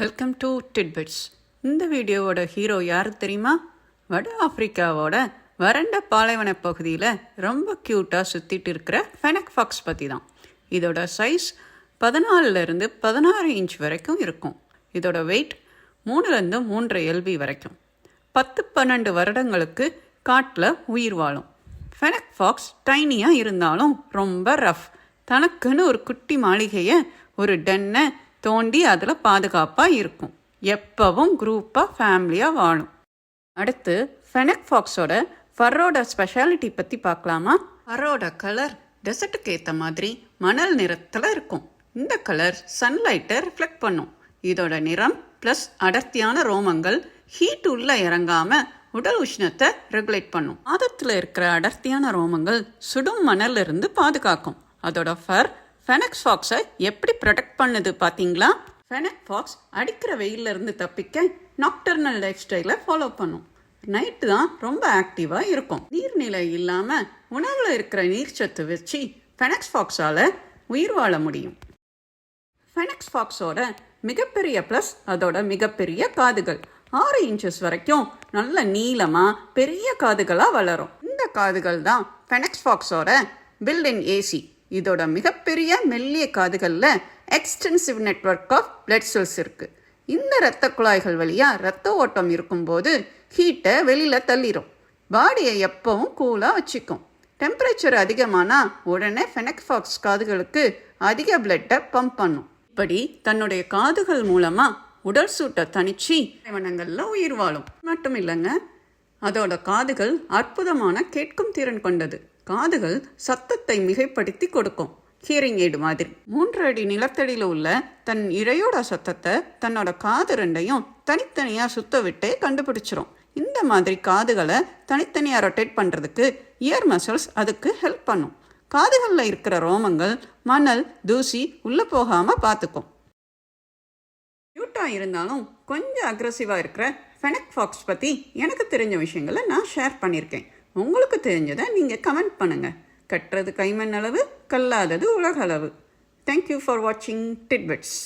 Welcome to titbits இந்த வீடியோவோட hero யாரு தெரியுமா? வட ஆப்பிரிக்காவோட வறண்ட பாலைவன பகுதியில் ரொம்ப க்யூட்டாக சுற்றிட்டு இருக்கிற ஃபெனக் ஃபாக்ஸ் பற்றி தான் இதோட சைஸ் பதினாலிருந்து பதினாறு இன்ச் வரைக்கும் இருக்கும். இதோட வெயிட் மூணுலேருந்து மூன்றரை எல்பி வரைக்கும். பத்து பன்னெண்டு வருடங்களுக்கு காட்டில் உயிர் வாழும். ஃபெனக் ஃபாக்ஸ் டைனியாக இருந்தாலும் ரொம்ப ரஃப் தனக்குன்னு ஒரு குட்டி மாளிகையை ஒரு டென்னை தோண்டி அதில் பாதுகாப்பாக இருக்கும். எப்பவும் குரூப்பாக ஃபேமிலியாக வாழும். அடுத்து ஃபெனக் ஃபாக்ஸோட ஃபர்ரோட ஸ்பெஷாலிட்டி பற்றி பார்க்கலாமா? ஃபர்ரோட கலர் டெசர்ட்டுக்கு ஏற்ற மாதிரி மணல் நிறத்தில் இருக்கும். இந்த கலர் சன்லைட்டை ரிஃப்ளெக்ட் பண்ணும். இதோட நிறம் ப்ளஸ் அடர்த்தியான ரோமங்கள் ஹீட் உள்ள இறங்காமல் உடல் உஷ்ணத்தை ரெகுலேட் பண்ணும். மாதத்தில் இருக்கிற அடர்த்தியான ரோமங்கள் சுடும் மணல்ல இருந்து பாதுகாக்கும். அதோட ஃபர் ஃபெனக்ஸ் ஃபாக்ஸை எப்படி ப்ரொடெக்ட் பண்ணுது பார்த்தீங்களா ஃபெனக் ஃபாக்ஸ் அடிக்கிற வெயில்ல இருந்து தப்பிக்க நாக்டர்னல் லைஃப் ஸ்டைலை ஃபாலோ பண்ணும். நைட்டு தான் ரொம்ப ஆக்டிவாக இருக்கும். நீர்நிலை இல்லாமல் உணவில் இருக்கிற நீர்ச்சத்து வச்சு ஃபெனக்ஸ் ஃபாக்ஸால் உயிர் வாழ முடியும். ஃபெனக்ஸ் ஃபாக்ஸோட மிகப்பெரிய ப்ளஸ் அதோட மிகப்பெரிய காதுகள். ஆறு இன்ச்சஸ் வரைக்கும் நல்ல நீளமாக பெரிய காதுகளாக வளரும். இந்த காதுகள் தான் ஃபெனக்ஸ் ஃபாக்ஸோட பில்டின் ஏசி இதோட மிகப்பெரிய மெல்லிய காதுகளில் extensive network of blood cells இருக்குது இந்த இரத்த குழாய்கள் வழியாக ரத்த ஓட்டம் இருக்கும்போது ஹீட்டை வெளியில் தள்ளிடும் பாடியை எப்பவும் கூலாக வச்சுக்கும். டெம்பரேச்சர் அதிகமானால் உடனே ஃபெனக்ஃபாக்ஸ் காதுகளுக்கு அதிக பிளட்டை பம்ப் பண்ணும். இப்படி தன்னுடைய காதுகள் மூலமாக உடல் சூட்டை தணிச்சு நிறுவனங்களில் உயிர் வாழும். மட்டும் இல்லைங்க அதோட காதுகள் அற்புதமான கேட்கும் திறன் கொண்டது. காதுகள் சத்தத்தை மிகைப்படுத்தி கொடுக்கும். ஹியரிங் எய்டு மாதிரி. மூன்று அடி நிலத்தடியில் உள்ள தன் இழையோட சத்தத்தை தன்னோட காது ரெண்டையும் தனித்தனியாக சுத்த விட்டே கண்டுபிடிச்சிரும். இந்த மாதிரி காதுகளை தனித்தனியாக ரொட்டேட் பண்ணுறதுக்கு இயர் மசில்ஸ் அதுக்கு ஹெல்ப் பண்ணும். காதுகளில் இருக்கிற ரோமங்கள் மணல் தூசி உள்ளே போகாமல் பார்த்துக்கும் க்யூட்டாக இருந்தாலும் கொஞ்சம் அக்ரஸிவாக இருக்கிற ஃபெனக் ஃபாக்ஸ் பற்றி எனக்கு தெரிஞ்ச விஷயங்களை நான் ஷேர் பண்ணியிருக்கேன். உங்களுக்கு தெரிஞ்சதை நீங்கள் கமெண்ட் பண்ணுங்கள் கட்டுறது கைமண் அளவு கல்லாதது உலகளவு. தேங்க்யூ ஃபார் வாட்சிங் டிட்பிட்ஸ்